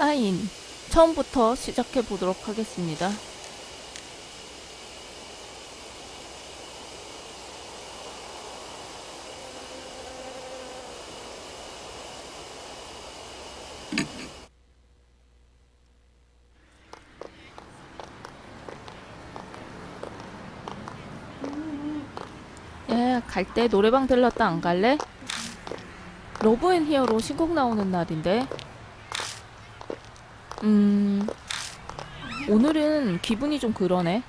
사인. 처음부터 시작해 보도록 하겠습니다. 야, 갈때 노래방 들렀다 안 갈래? 러브 앤 히어로 신곡 나오는 날인데. 음. 오늘은 기분이 좀 그러네.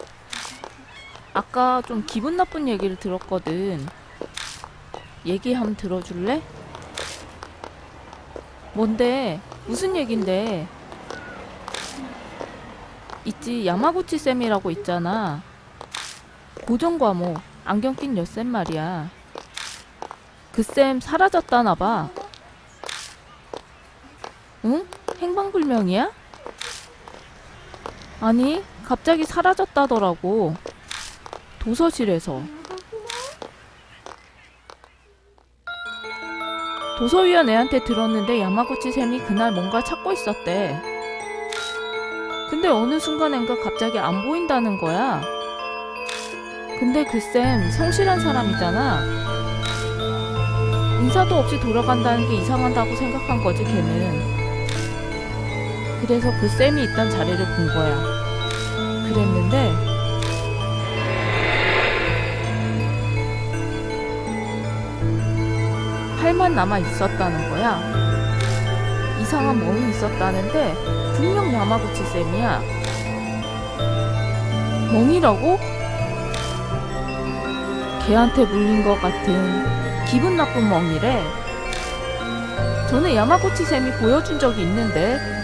아까 좀 기분 나쁜 얘기를 들었거든. 얘기 한번 들어줄래? 뭔데? 무슨 얘긴데? 있지, 야마구치 쌤이라고 있잖아. 고정 과목, 안경 낀 여쌤 말이야. 그 쌤 사라졌다나 봐. 응? 행방불명이야? 아니, 갑자기 사라졌다더라고. 도서실에서. 도서위원 애한테 들었는데 야마구치 쌤이 그날 뭔가 찾고 있었대. 근데 어느 순간엔가 갑자기 안 보인다는 거야. 근데 그 쌤 성실한 사람이잖아. 인사도 없이 돌아간다는 게 이상하다고 생각한 거지 걔는. 그래서 그 쌤이 있던 자리를 본 거야. 그랬는데 팔만 남아 있었다는 거야. 이상한 멍이 있었다는데 분명 야마구치 쌤이야. 멍이라고? 걔한테 물린 것 같은 기분 나쁜 멍이래. 전에 야마구치 쌤이 보여준 적이 있는데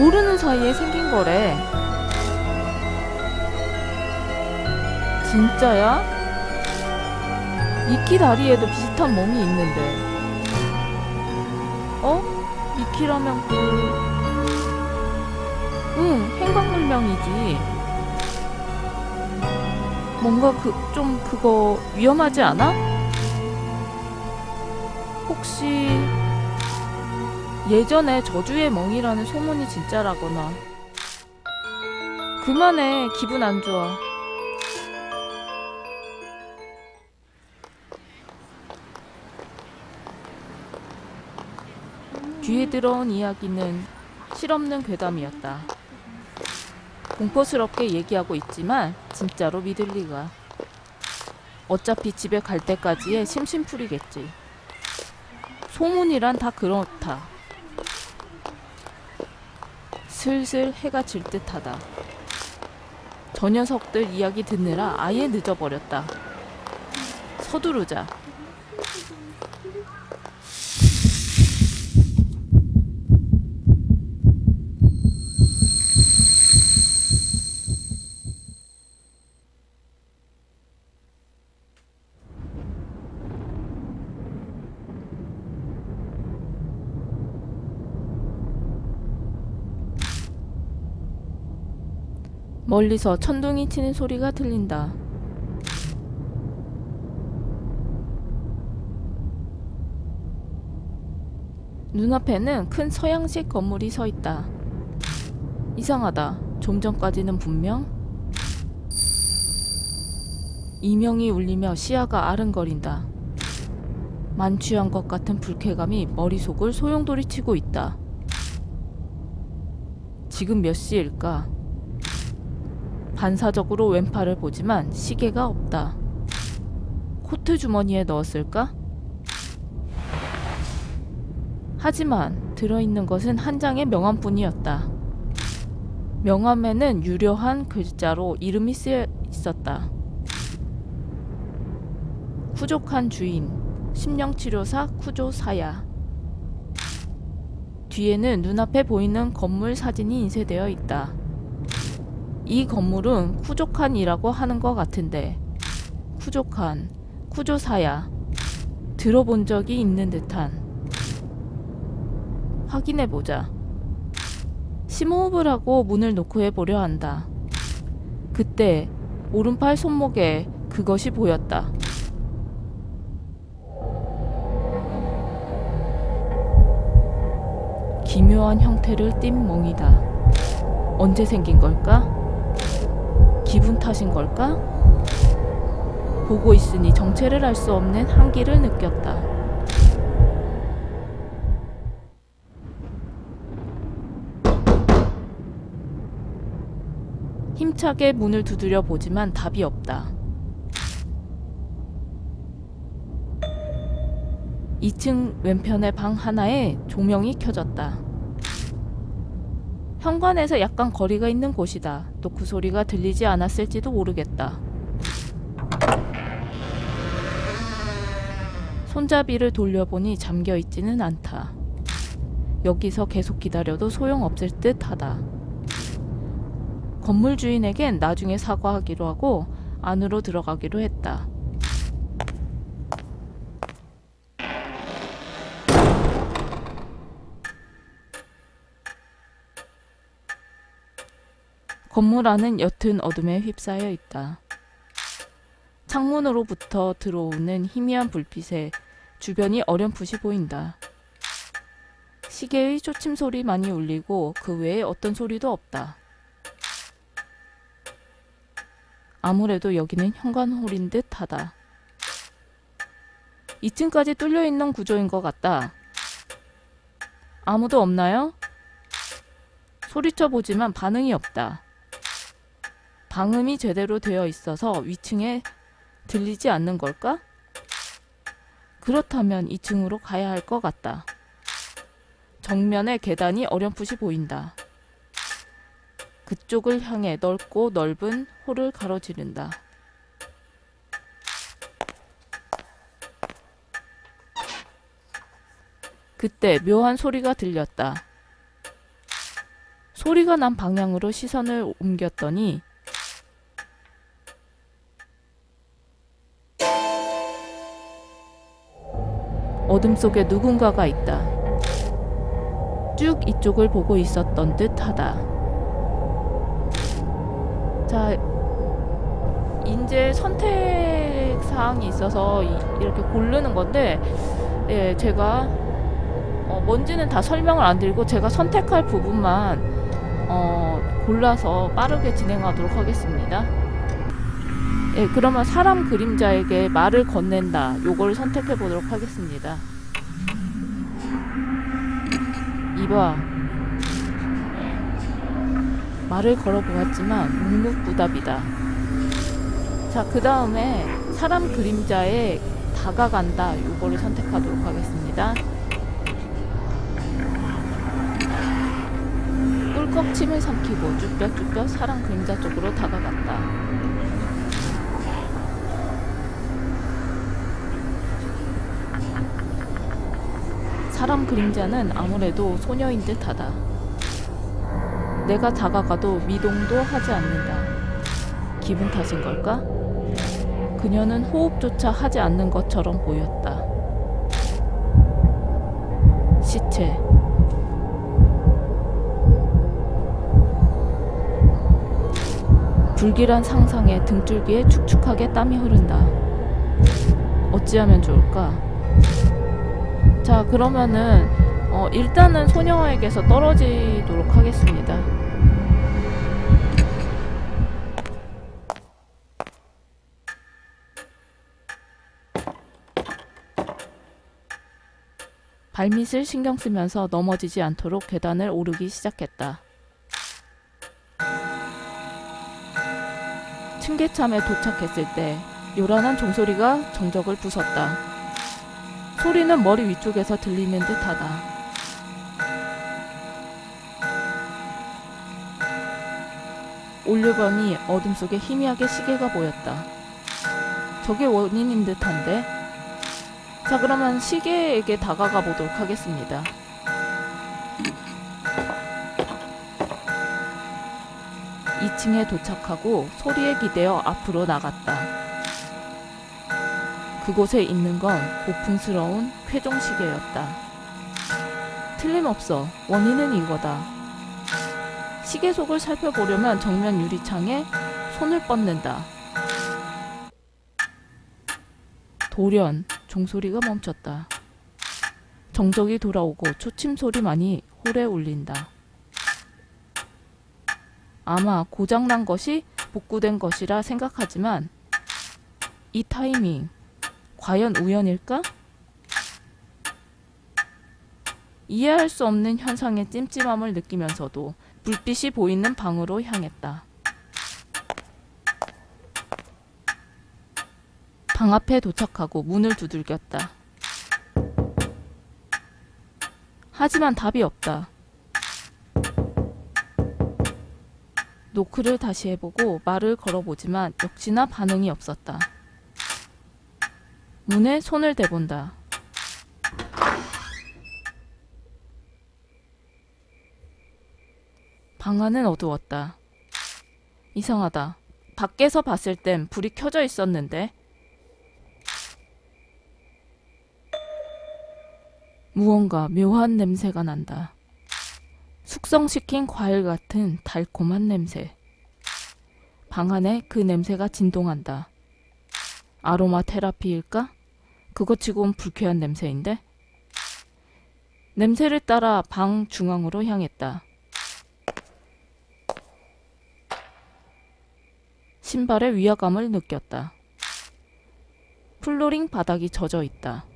모르는 사이에 생긴 거래. 진짜야? 미키 다리에도 비슷한 멍이 있는데. 어? 미키라면 그... 응, 행방불명이지. 뭔가 그, 좀 그거 위험하지 않아? 혹시 예전에 저주의 멍이라는 소문이 진짜라거나. 그만해. 기분 안 좋아. 귀에 들어온 이야기는 실없는 괴담이었다. 공포스럽게 얘기하고 있지만 진짜로 믿을 리가. 어차피 집에 갈 때까지의 심심풀이겠지. 소문이란 다 그렇다 슬슬 해가 질 듯하다. 저 녀석들 이야기 듣느라 아예 늦어버렸다. 서두르자. 멀리서 천둥이 치는 소리가 들린다. 눈앞에는 큰 서양식 건물이 서 있다. 이상하다. 좀 전까지는 분명 이명이 울리며 시야가 아른거린다. 만취한 것 같은 불쾌감이 머릿속을 소용돌이치고 있다. 지금 몇 시일까? 반사적으로 왼팔을 보지만 시계가 없다. 코트 주머니에 넣었을까? 하지만 들어있는 것은 한 장의 명함뿐이었다. 명함에는 유려한 글자로 이름이 쓰여 있었다. 쿠족한 주인, 심령치료사 쿠조사야. 뒤에는 눈앞에 보이는 건물 사진이 인쇄되어 있다. 이 건물은 쿠족한이라고 하는 것 같은데 쿠족한, 쿠조사야 들어본 적이 있는 듯한 확인해 보자. 심호흡을 하고 문을 노크해 보려 한다. 그때 오른팔 손목에 그것이 보였다. 기묘한 형태를 띤 멍이다. 언제 생긴 걸까? 기분 탓인 걸까? 보고 있으니 정체를 알 수 없는 한기를 느꼈다. 힘차게 문을 두드려 보지만 답이 없다. 2층 왼편의 방 하나에 조명이 켜졌다. 현관에서 약간 거리가 있는 곳이다. 노크 소리가 들리지 않았을지도 모르겠다. 손잡이를 돌려보니 잠겨 있지는 않다. 여기서 계속 기다려도 소용없을 듯 하다. 건물 주인에겐 나중에 사과하기로 하고 안으로 들어가기로 했다. 건물 안은 옅은 어둠에 휩싸여 있다. 창문으로부터 들어오는 희미한 불빛에 주변이 어렴풋이 보인다. 시계의 초침 소리만이 울리고 그 외에 어떤 소리도 없다. 아무래도 여기는 현관홀인 듯 하다. 2층까지 뚫려 있는 구조인 것 같다. 아무도 없나요? 소리쳐 보지만 반응이 없다. 방음이 제대로 되어 있어서 위층에 들리지 않는 걸까? 그렇다면 2층으로 가야 할 것 같다. 정면에 계단이 어렴풋이 보인다. 그쪽을 향해 넓고 넓은 홀을 가로지른다. 그때 묘한 소리가 들렸다. 소리가 난 방향으로 시선을 옮겼더니 어둠 속에 누군가가 있다. 쭉 이쪽을 보고 있었던 듯하다. 자, 이제 선택 사항이 있어서 이- 이렇게 고르는 건데, 예, 제가 어, 뭔지는 다 설명을 안 드리고 제가 선택할 부분만 어, 골라서 빠르게 진행하도록 하겠습니다. 예, 그러면 사람 그림자에게 말을 건넨다. 요걸 선택해 보도록 하겠습니다. 이봐. 말을 걸어보았지만 묵묵부답이다. 자, 그 다음에 사람 그림자에 다가간다. 요거를 선택하도록 하겠습니다. 꿀꺽침을 삼키고 쭈뼛쭈뼛 사람 그림자 쪽으로 다가갔다. 사람 그림자는 아무래도 소녀인 듯하다. 내가 다가가도 미동도 하지 않는다. 기분 탓인 걸까? 그녀는 호흡조차 하지 않는 것처럼 보였다. 시체. 불길한 상상에 등줄기에 축축하게 땀이 흐른다. 어찌하면 좋을까? 자, 그러면은 어, 일단은 소녀에게서 떨어지도록 하겠습니다. 발밑을 신경 쓰면서 넘어지지 않도록 계단을 오르기 시작했다. 층계참에 도착했을 때 요란한 종소리가 정적을 부쉈다. 소리는 머리 위쪽에서 들리는 듯하다. 올려보니 어둠 속에 희미하게 시계가 보였다. 저게 원인인 듯한데? 자, 그러면 시계에게 다가가 보도록 하겠습니다. 이층에 도착하고 소리에 기대어 앞으로 나갔다. 그곳에 있는 건 고풍스러운 쾌종시계였다. 틀림없어. 원인은 이거다. 시계 속을 살펴보려면 정면 유리창에 손을 뻗는다. 돌연 종소리가 멈췄다. 정적이 돌아오고 초침 소리만이 홀에 울린다. 아마 고장난 것이 복구된 것이라 생각하지만 이 타이밍 과연 우연일까? 이해할 수 없는 현상의 찜찜함을 느끼면서도 불빛이 보이는 방으로 향했다. 방 앞에 도착하고 문을 두들겼다. 하지만 답이 없다. 노크를 다시 해보고 말을 걸어보지만 역시나 반응이 없었다. 문에 손을 대본다. 방 안은 어두웠다. 이상하다. 밖에서 봤을 땐 불이 켜져 있었는데 무언가 묘한 냄새가 난다. 숙성시킨 과일 같은 달콤한 냄새. 방 안에 그 냄새가 진동한다. 아로마 테라피일까? 그거 치곤 불쾌한 냄새인데? 냄새를 따라 방 중앙으로 향했다. 신발의 위화감을 느꼈다. 플로링 바닥이 젖어 있다.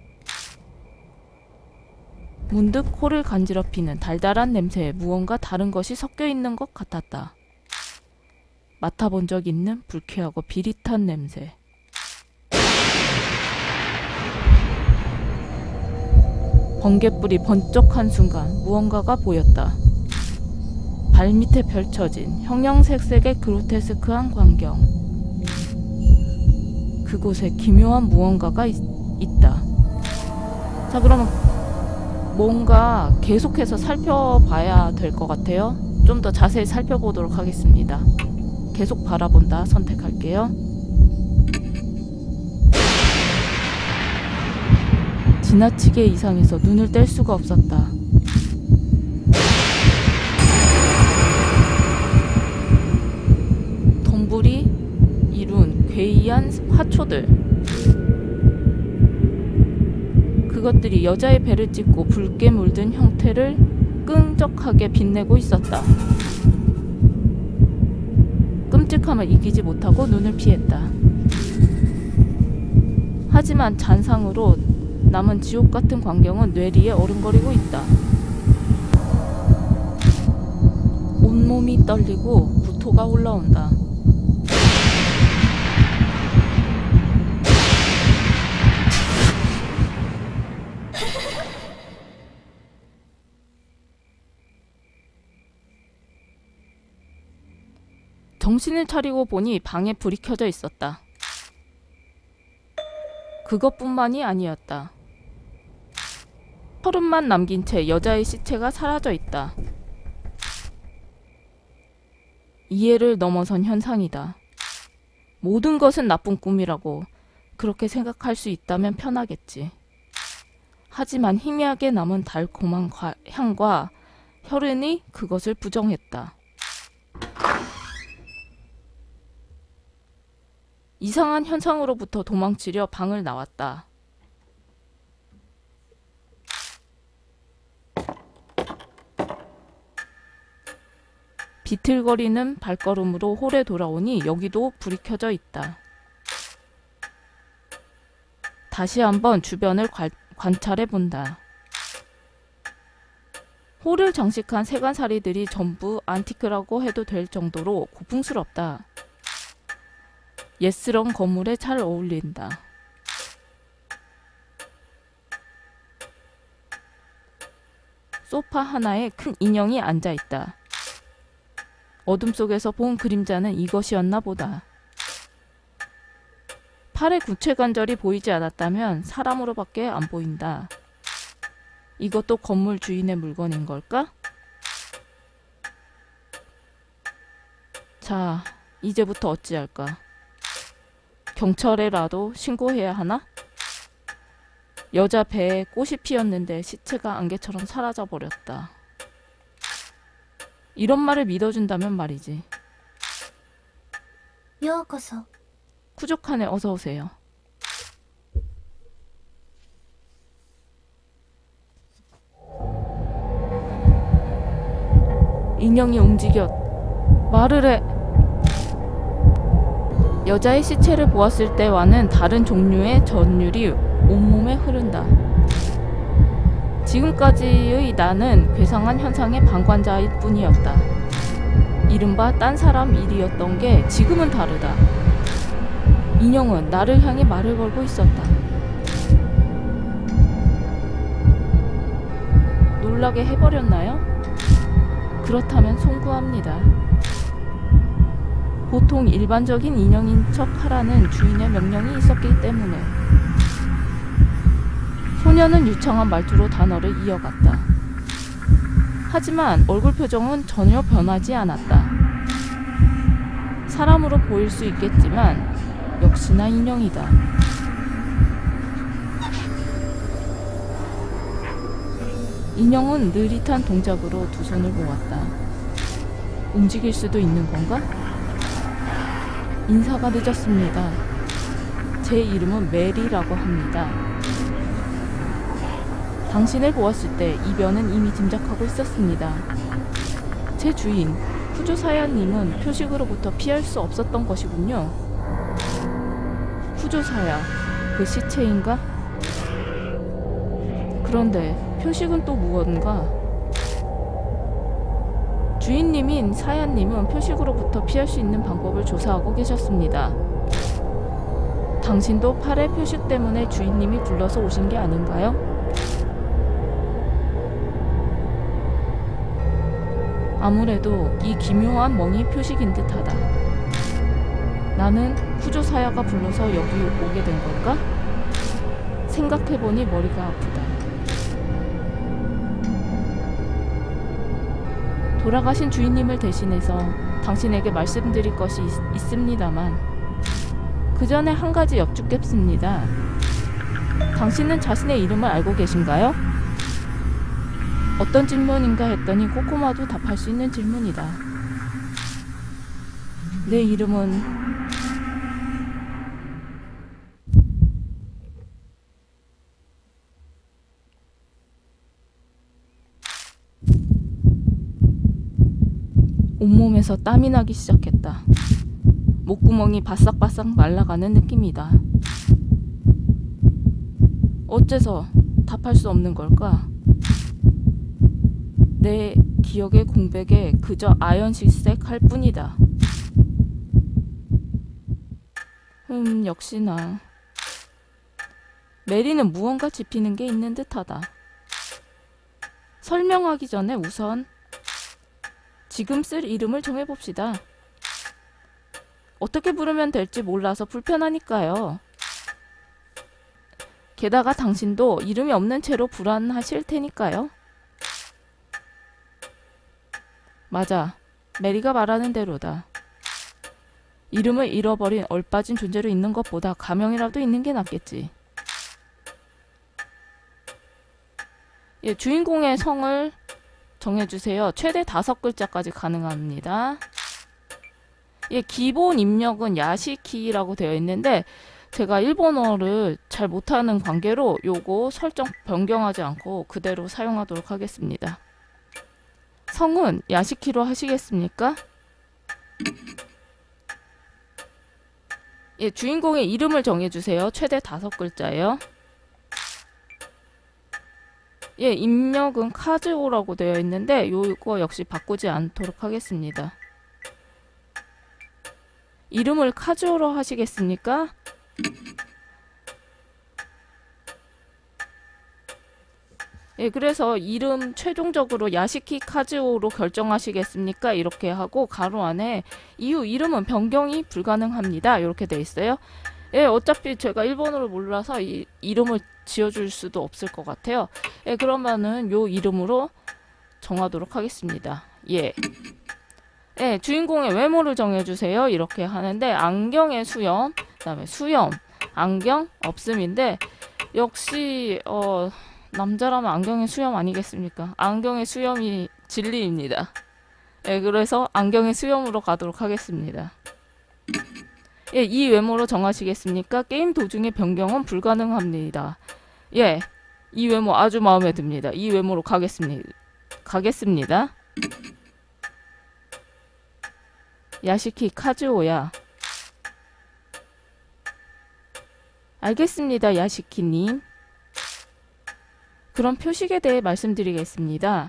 문득 코를 간지럽히는 달달한 냄새에 무언가 다른 것이 섞여 있는 것 같았다. 맡아본 적 있는 불쾌하고 비릿한 냄새. 번개불이 번쩍한 순간 무언가가 보였다. 발밑에 펼쳐진 형형색색의 그로테스크한 광경. 그곳에 기묘한 무언가가 있, 있다. 자, 그러면 뭔가 계속해서 살펴봐야 될 것 같아요. 좀 더 자세히 살펴보도록 하겠습니다. 계속 바라본다 선택할게요. 지나치게 이상해서 눈을 뗄 수가 없었다. 덤불이 이룬 괴이한 화초들. 그것들이 여자의 배를 찍고 붉게 물든 형태를 끈적하게 빛내고 있었다. 끔찍함을 이기지 못하고 눈을 피했다. 하지만 잔상으로 남은 지옥 같은 광경은 뇌리에 어른거리고 있다. 온몸이 떨리고 구토가 올라온다. 정신을 차리고 보니 방에 불이 켜져 있었다. 그것뿐만이 아니었다. 털음만 남긴 채 여자의 시체가 사라져 있다. 이해를 넘어선 현상이다. 모든 것은 나쁜 꿈이라고 그렇게 생각할 수 있다면 편하겠지. 하지만 희미하게 남은 달콤한 과- 향과 혈흔이 그것을 부정했다. 이상한 현상으로부터 도망치려 방을 나왔다. 비틀거리는 발걸음으로 홀에 돌아오니 여기도 불이 켜져 있다. 다시 한번 주변을 관, 관찰해 본다. 홀을 장식한 세간살이들이 전부 안티크라고 해도 될 정도로 고풍스럽다. 예스런 건물에 잘 어울린다. 소파 하나에 큰 인형이 앉아 있다. 어둠 속에서 본 그림자는 이것이었나 보다. 팔의 구체 관절이 보이지 않았다면 사람으로밖에 안 보인다. 이것도 건물 주인의 물건인 걸까? 자, 이제부터 어찌할까? 경찰에라도 신고해야 하나? 여자 배에 꽃이 피었는데 시체가 안개처럼 사라져 버렸다. 이런 말을 믿어준다면 말이지. ようこそ 쿠조칸에 어서 오세요. 인형이 움직였. 말을 해. 여자의 시체를 보았을 때와는 다른 종류의 전율이 온몸에 흐른다. 지금까지의 나는 괴상한 현상의 방관자일 뿐이었다. 이른바 딴 사람 일이었던 게 지금은 다르다. 인형은 나를 향해 말을 걸고 있었다. 놀라게 해버렸나요? 그렇다면 송구합니다. 보통 일반적인 인형인 척 하라는 주인의 명령이 있었기 때문에 소녀는 유창한 말투로 단어를 이어갔다. 하지만 얼굴 표정은 전혀 변하지 않았다. 사람으로 보일 수 있겠지만 역시나 인형이다. 인형은 느릿한 동작으로 두 손을 모았다. 움직일 수도 있는 건가? 인사가 늦었습니다. 제 이름은 메리라고 합니다. 당신을 보았을 때 이변은 이미 짐작하고 있었습니다. 제 주인, 후조사야님은 표식으로부터 피할 수 없었던 것이군요. 후조사야, 그 시체인가? 그런데 표식은 또 무언가? 주인님인 사야님은 표식으로부터 피할 수 있는 방법을 조사하고 계셨습니다. 당신도 팔의 표식 때문에 주인님이 불러서 오신 게 아닌가요? 아무래도 이 기묘한 멍이 표식인 듯하다. 나는 후조사야가 불러서 여기 오게 된 걸까? 생각해보니 머리가 아프다. 돌아가신 주인님을 대신해서 당신에게 말씀드릴 것이 있, 있습니다만 그 전에 한 가지 여쭙겠습니다. 당신은 자신의 이름을 알고 계신가요? 어떤 질문인가 했더니 코코마도 답할 수 있는 질문이다. 내 이름은 온몸에서 땀이 나기 시작했다. 목구멍이 바싹바싹 말라가는 느낌이다. 어째서 답할 수 없는 걸까? 내 기억의 공백에 그저 아연실색 할 뿐이다. 음, 역시나. 메리는 무언가 짚히는 게 있는 듯하다. 설명하기 전에 우선 지금 쓸 이름을 정해봅시다. 어떻게 부르면 될지 몰라서 불편하니까요. 게다가 당신도 이름이 없는 채로 불안하실 테니까요. 맞아. 메리가 말하는 대로다. 이름을 잃어버린 얼빠진 존재로 있는 것보다 가명이라도 있는 게 낫겠지. 예, 주인공의 성을 정해주세요. 최대 다섯 글자까지 가능합니다. 예, 기본 입력은 야시키라고 되어 있는데 제가 일본어를 잘 못하는 관계로 요거 설정 변경하지 않고 그대로 사용하도록 하겠습니다. 성은 야시키로 하시겠습니까? 예, 주인공의 이름을 정해주세요. 최대 다섯 글자예요. 예, 입력은 카즈오라고 되어 있는데 요거 역시 바꾸지 않도록 하겠습니다. 이름을 카즈오로 하시겠습니까? 예, 그래서 이름 최종적으로 야시키 카즈오로 결정하시겠습니까? 이렇게 하고 가로 안에 이후 이름은 변경이 불가능합니다. 이렇게 돼 있어요. 예, 어차피 제가 일본어를 몰라서 이 이름을 지어줄 수도 없을 것 같아요. 예, 그러면은 요 이름으로 정하도록 하겠습니다. 예. 예, 주인공의 외모를 정해주세요. 이렇게 하는데 안경의 수염, 그다음에 수염, 안경 없음인데 역시 어 남자라면 안경의 수염 아니겠습니까? 안경의 수염이 진리입니다. 예, 그래서 안경의 수염으로 가도록 하겠습니다. 예, 이 외모로 정하시겠습니까? 게임 도중에 변경은 불가능합니다. 예, 이 외모 아주 마음에 듭니다. 이 외모로 가겠습니다. 가겠습니다. 야시키 카즈오야. 알겠습니다, 야시키님. 그럼 표식에 대해 말씀드리겠습니다.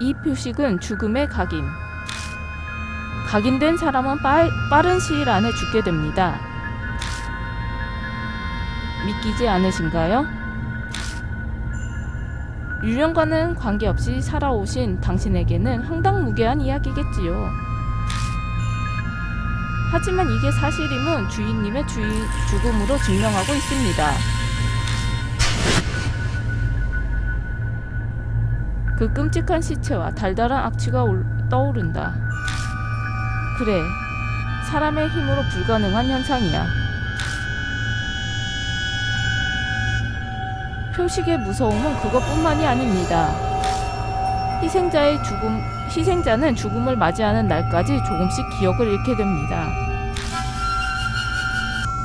이 표식은 죽음의 각인. 각인된 사람은 빠, 빠른 시일 안에 죽게 됩니다. 믿기지 않으신가요? 유령과는 관계없이 살아오신 당신에게는 황당무계한 이야기겠지요. 하지만 이게 사실임은 주인님의 주인, 죽음으로 증명하고 있습니다. 그 끔찍한 시체와 달달한 악취가 올- 떠오른다. 그래, 사람의 힘으로 불가능한 현상이야. 표식의 무서움은 그것뿐만이 아닙니다. 희생자의 죽음, 희생자는 죽음을 맞이하는 날까지 조금씩 기억을 잃게 됩니다.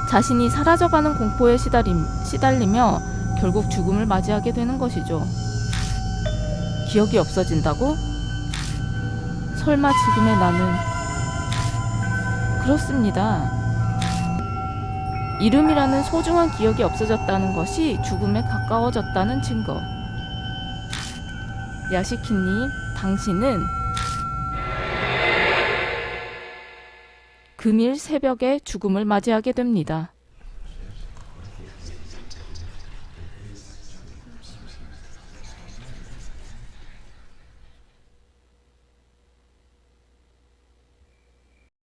자신이 사라져가는 공포에 시달림, 시달리며 결국 죽음을 맞이하게 되는 것이죠. 기억이 없어진다고? 설마 지금의 나는 그렇습니다. 이름이라는 소중한 기억이 없어졌다는 것이 죽음에 가까워졌다는 증거. 야시키님, 당신은 금일 새벽에 죽음을 맞이하게 됩니다.